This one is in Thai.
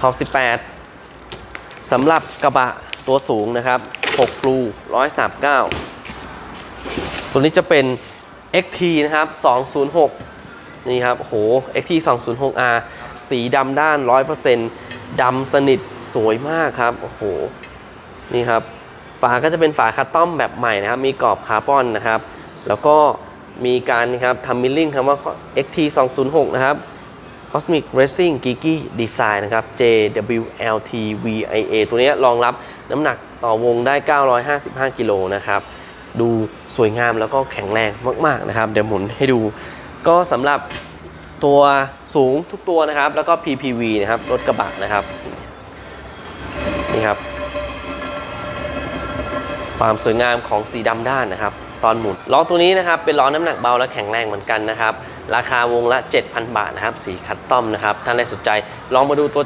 ขอบ 18 สำหรับกระบะตัวสูงนะครับ6ปลู139 ตัวนี้จะเป็น XT นะครับ 206 นี่ครับโห XT 206R สีดำด้าน 100%ดำสนิทสวยมากครับ โอ้โห นี่ครับ ฝาก็จะเป็นฝาคัสตอมแบบใหม่นะครับ มีกรอบคาร์บอนนะครับ แล้วก็มีการนะครับทำมิลลิ่งคำว่า XT 206 นะครับ Cosmic Racing Geeky Design นะครับ JWLT VIA ตัวนี้รองรับน้ำหนักต่อวงได้ 955 กิโลนะครับ ดูสวยงามแล้วก็แข็งแรงมาก ๆ นะครับ เดี๋ยวหมุนให้ดู ก็สำหรับตัวสูงทุกตัวนะครับ แล้วก็ PPV นะครับ รถกระบะนะครับ นี่ครับ ความสวยงามของสีดำด้านนะครับ ตอนหมุนล้อตัวนี้นะครับเป็นล้อน้ำหนักเบาและแข็งแรงเหมือนกันนะครับราคาวงละ 7,000 บาทนะครับสีคัสตอมนะครับท่านใดสนใจลองมาดูตัว